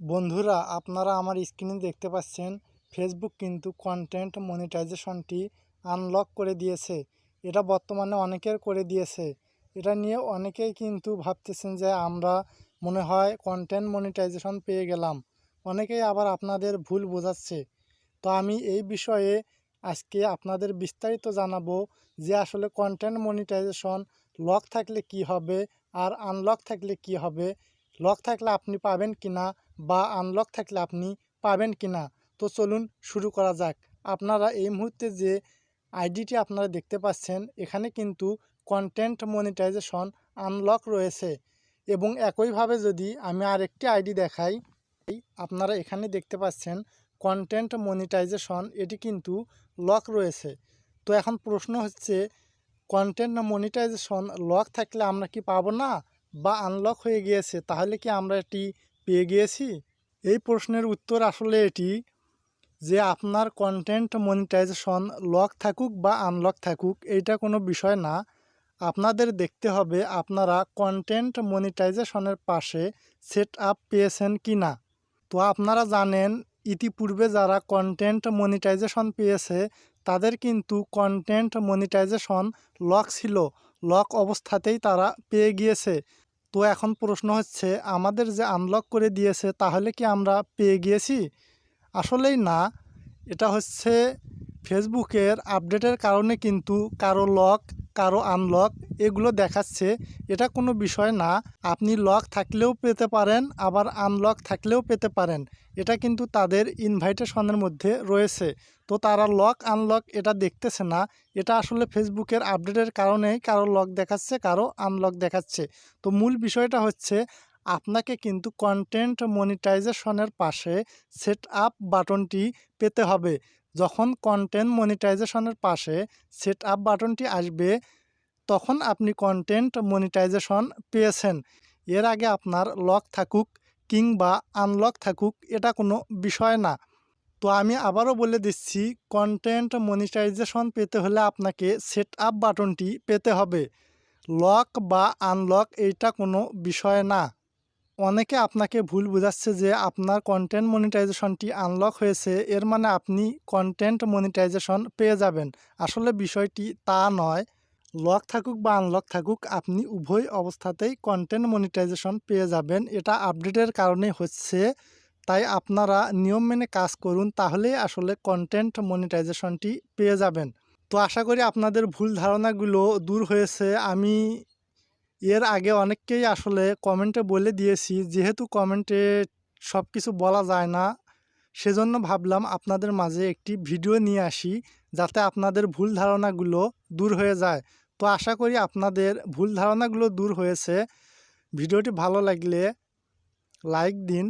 বন্ধুরা, আপনারা আমার স্ক্রিনে দেখতে পাচ্ছেন ফেসবুক কিন্তু কন্টেন্ট মনিটাইজেশনটি আনলক করে দিয়েছে। এটা বর্তমানে অনেকের করে দিয়েছে। এটা নিয়ে অনেকেই কিন্তু ভাবতেছেন যে আমরা মনে হয় কন্টেন্ট মনিটাইজেশন পেয়ে গেলাম। অনেকেই আবার আপনাদের ভুল বোঝাচ্ছে। তো আমি এই বিষয়ে আজকে আপনাদের বিস্তারিত জানাব যে আসলে কন্টেন্ট মনিটাইজেশন লক থাকলে কি হবে আর আনলক থাকলে কি হবে লক থাকলে আপনি পাবেন কিনা বা আনলক থাকলে আপনি পাবেন কিনা? তো চলুন শুরু করা যাক। আপনারা এই মুহূর্তে যে আইডিটি আপনারা দেখতে পাচ্ছেন, এখানে কিন্তু কন্টেন্ট মনিটাইজেশন আনলক রয়েছে। এবং একইভাবে যদি আমি আরেকটি আইডি দেখাই, আপনারা এখানে দেখতে পাচ্ছেন কন্টেন্ট মনিটাইজেশন এটি কিন্তু লক রয়েছে। তো এখন প্রশ্ন হচ্ছে কন্টেন্ট মনিটাইজেশন লক থাকলে আমরা কি পাবো না? বা আনলক হয়ে গিয়েছে, তাহলে কি আমরা এটি পেয়ে গিয়েছি। এই প্রশ্নের উত্তর আসলে এটি যে আপনার কন্টেন্ট মনিটাইজেশন লক থাকুক বা আনলক থাকুক, এইটা কোনো বিষয় না। আপনাদের দেখতে হবে আপনারা কন্টেন্ট মনিটাইজেশনের পাশে সেট আপ পেয়েছেন কি না তো আপনারা জানেন, ইতিপূর্বে যারা কন্টেন্ট মনিটাইজেশন পেয়েছে, তাদের কিন্তু কন্টেন্ট মনিটাইজেশন লক ছিল। লক অবস্থাতেই তারা পেয়ে গিয়েছে। তো এখন প্রশ্ন হচ্ছে, আমাদের যে আনলক করে দিয়েছে তাহলে কি আমরা পেয়ে গিয়েছি? আসলেই না। এটা হচ্ছে ফেসবুকের আপডেটের কারণে কিন্তু কারও লক, কারও আনলক এগুলো দেখাচ্ছে। এটা কোনো বিষয় না। আপনি লক থাকলেও পেতে পারেন, আবার আনলক থাকলেও পেতে পারেন। এটা কিন্তু তাদের ইনভাইটেশনের মধ্যে রয়েছে। তো তারা লক, আনলক এটা দেখতেছে না। এটা আসলে ফেসবুকের আপডেটের কারণেই কারও লক দেখাচ্ছে, কারও আনলক দেখাচ্ছে। তো মূল বিষয়টা হচ্ছে আপনাকে কিন্তু কন্টেন্ট মনিটাইজেশনের পাশে সেট আপ বাটনটি পেতে হবে। যখন কন্টেন্ট মনিটাইজেশনের পাশে সেট আপ বাটনটি আসবে, তখন আপনি কন্টেন্ট মনিটাইজেশন পেয়েছেন। এর আগে আপনার লক থাকুক কিংবা আনলক থাকুক, এটা কোনো বিষয় না। তো আমি আবারও বলে দিচ্ছি কন্টেন্ট মনিটাইজেশন পেতে হলে আপনাকে সেট আপ বাটনটি পেতে হবে। লক বা আনলক এইটা কোনো বিষয় না। অনেকে আপনাকে ভুল বোঝাচ্ছে যে আপনার কন্টেন্ট মনিটাইজেশনটি আনলক হয়েছে, এর মানে আপনি কন্টেন্ট মনিটাইজেশন পেয়ে যাবেন। আসলে বিষয়টি তা নয় লক থাকুক বা আনলক থাকুক, আপনি উভয় অবস্থাতেই কন্টেন্ট মনিটাইজেশন পেয়ে যাবেন। এটা আপডেটের কারণে হচ্ছে, তাই আপনারা নিয়ম মেনে কাজ করুন, তাহলেই আসলে কন্টেন্ট মনিটাইজেশনটি পেয়ে যাবেন। তো আশা করি আপনাদের ভুল ধারণাগুলো দূর হয়েছে। আমি এর আগে অনেককেই আসলে কমেন্টে বলে দিয়েছি, যেহেতু কমেন্টে সব কিছু বলা যায় না, সেজন্য ভাবলাম আপনাদের মাঝে একটি ভিডিও নিয়ে আসি, যাতে আপনাদের ভুল ধারণাগুলো দূর হয়ে যায়। তো আশা করি আপনাদের ভুল ধারণাগুলো দূর হয়েছে। ভিডিওটি ভালো লাগলে লাইক দিন